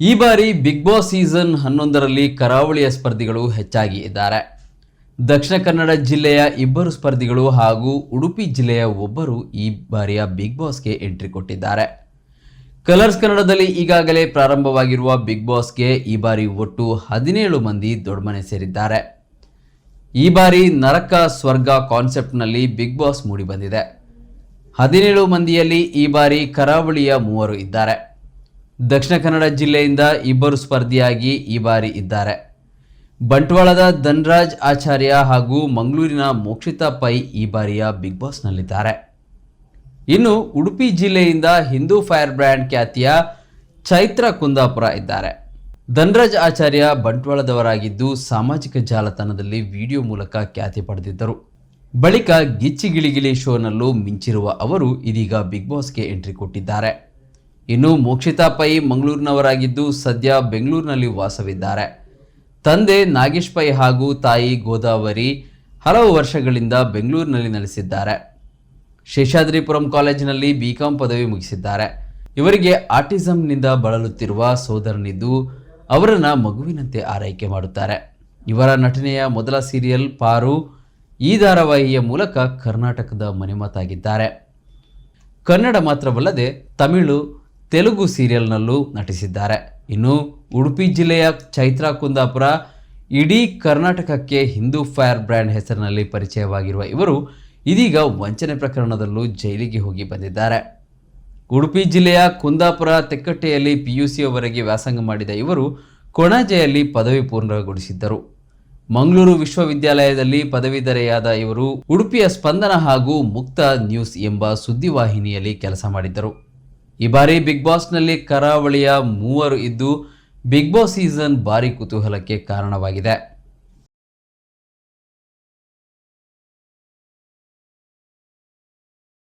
ಈ ಬಾರಿ big boss season ಹನ್ನೊಂದರಲ್ಲಿ ಕರಾವಳಿಯ ಸ್ಪರ್ಧಿಗಳು ಹೆಚ್ಚಾಗಿ ಇದ್ದಾರೆ. ದಕ್ಷಿಣ ಕನ್ನಡ ಜಿಲ್ಲೆಯ ಇಬ್ಬರು ಸ್ಪರ್ಧಿಗಳು ಹಾಗೂ ಉಡುಪಿ ಜಿಲ್ಲೆಯ ಒಬ್ಬರು ಈ ಬಾರಿಯ ಬಿಗ್ ಬಾಸ್ಗೆ ಎಂಟ್ರಿ ಕೊಟ್ಟಿದ್ದಾರೆ. ಕಲರ್ಸ್ ಕನ್ನಡದಲ್ಲಿ ಈಗಾಗಲೇ ಪ್ರಾರಂಭವಾಗಿರುವ ಬಿಗ್ ಬಾಸ್ಗೆ ಈ ಬಾರಿ ಒಟ್ಟು ಹದಿನೇಳು ಮಂದಿ ದೊಡ್ಡಮನೆ ಸೇರಿದ್ದಾರೆ. ಈ ಬಾರಿ ನರಕ ಸ್ವರ್ಗ ಕಾನ್ಸೆಪ್ಟ್ನಲ್ಲಿ ಬಿಗ್ ಬಾಸ್ ಮೂಡಿಬಂದಿದೆ. ಹದಿನೇಳು ಮಂದಿಯಲ್ಲಿ ಈ ಬಾರಿ ಕರಾವಳಿಯ ಮೂವರು ಇದ್ದಾರೆ. ದಕ್ಷಿಣ ಕನ್ನಡ ಜಿಲ್ಲೆಯಿಂದ ಇಬ್ಬರು ಸ್ಪರ್ಧಿಯಾಗಿ ಈ ಬಾರಿ ಇದ್ದಾರೆ. ಬಂಟ್ವಾಳದ ಧನ್ರಾಜ್ ಆಚಾರ್ಯ ಹಾಗೂ ಮಂಗಳೂರಿನ ಮೋಕ್ಷಿತಾ ಪೈ ಈ ಬಾರಿಯ ಬಿಗ್ ಬಾಸ್ನಲ್ಲಿದ್ದಾರೆ. ಇನ್ನು ಉಡುಪಿ ಜಿಲ್ಲೆಯಿಂದ ಹಿಂದೂ ಫೈರ್ ಬ್ರ್ಯಾಂಡ್ ಖ್ಯಾತಿಯ ಚೈತ್ರ ಕುಂದಾಪುರ ಇದ್ದಾರೆ. ಧನ್ರಾಜ್ ಆಚಾರ್ಯ ಬಂಟ್ವಾಳದವರಾಗಿದ್ದು ಸಾಮಾಜಿಕ ಜಾಲತಾಣದಲ್ಲಿ ವಿಡಿಯೋ ಮೂಲಕ ಖ್ಯಾತಿ ಪಡೆದಿದ್ದರು. ಬಳಿಕ ಗಿಚ್ಚಿ ಗಿಳಿಗಿಳಿ ಶೋನಲ್ಲೂ ಮಿಂಚಿರುವ ಅವರು ಇದೀಗ ಬಿಗ್ ಬಾಸ್ಗೆ ಎಂಟ್ರಿ ಕೊಟ್ಟಿದ್ದಾರೆ. ಇನ್ನು ಮೋಕ್ಷಿತಾ ಪೈ ಮಂಗಳೂರಿನವರಾಗಿದ್ದು ಸದ್ಯ ಬೆಂಗಳೂರಿನಲ್ಲಿ ವಾಸವಿದ್ದಾರೆ. ತಂದೆ ನಾಗೇಶ್ ಪೈ ಹಾಗೂ ತಾಯಿ ಗೋದಾವರಿ ಹಲವು ವರ್ಷಗಳಿಂದ ಬೆಂಗಳೂರಿನಲ್ಲಿ ನೆಲೆಸಿದ್ದಾರೆ. ಶೇಷಾದ್ರಿಪುರಂ ಕಾಲೇಜಿನಲ್ಲಿ ಬಿಕಾಂ ಪದವಿ ಮುಗಿಸಿದ್ದಾರೆ. ಇವರಿಗೆ ಆಟಿಸಂನಿಂದ ಬಳಲುತ್ತಿರುವ ಸೋದರನಿದ್ದು ಅವರನ್ನು ಮಗುವಿನಂತೆ ಆರೈಕೆ ಮಾಡುತ್ತಾರೆ. ಇವರ ನಟನೆಯ ಮೊದಲ ಸೀರಿಯಲ್ ಪಾರು ಈ ಧಾರಾವಾಹಿಯ ಮೂಲಕ ಕರ್ನಾಟಕದ ಮನೆಮಾತಾಗಿದ್ದಾರೆ. ಕನ್ನಡ ಮಾತ್ರವಲ್ಲದೆ ತಮಿಳು ತೆಲುಗು ಸೀರಿಯಲ್ನಲ್ಲೂ ನಟಿಸಿದ್ದಾರೆ. ಇನ್ನು ಉಡುಪಿ ಜಿಲ್ಲೆಯ ಚೈತ್ರ ಕುಂದಾಪುರ ಇಡೀ ಕರ್ನಾಟಕಕ್ಕೆ ಹಿಂದೂ ಫೈರ್ ಬ್ರ್ಯಾಂಡ್ ಹೆಸರಿನಲ್ಲಿ ಪರಿಚಯವಾಗಿರುವ ಇವರು ಇದೀಗ ವಂಚನೆ ಪ್ರಕರಣದಲ್ಲೂ ಜೈಲಿಗೆ ಹೋಗಿ ಬಂದಿದ್ದಾರೆ. ಉಡುಪಿ ಜಿಲ್ಲೆಯ ಕುಂದಾಪುರ ತೆಕ್ಕಟ್ಟೆಯಲ್ಲಿ ಪಿಯುಸಿಯವರೆಗೆ ವ್ಯಾಸಂಗ ಮಾಡಿದ ಇವರು ಕೊಣಾಜೆಯಲ್ಲಿ ಪದವಿ ಪೂರ್ಣಗೊಳಿಸಿದ್ದರು. ಮಂಗಳೂರು ವಿಶ್ವವಿದ್ಯಾಲಯದಲ್ಲಿ ಪದವೀಧರೆಯಾದ ಇವರು ಉಡುಪಿಯ ಸ್ಪಂದನ ಹಾಗೂ ಮುಕ್ತ ನ್ಯೂಸ್ ಎಂಬ ಸುದ್ದಿವಾಹಿನಿಯಲ್ಲಿ ಕೆಲಸ ಮಾಡಿದ್ದರು. ಈ ಬಾರಿ ಬಿಗ್ ಬಾಸ್ನಲ್ಲಿ ಕರಾವಳಿಯ ಮೂವರು ಇದ್ದು ಬಿಗ್ ಬಾಸ್ ಸೀಸನ್ ಭಾರಿ ಕುತೂಹಲಕ್ಕೆ ಕಾರಣವಾಗಿದೆ.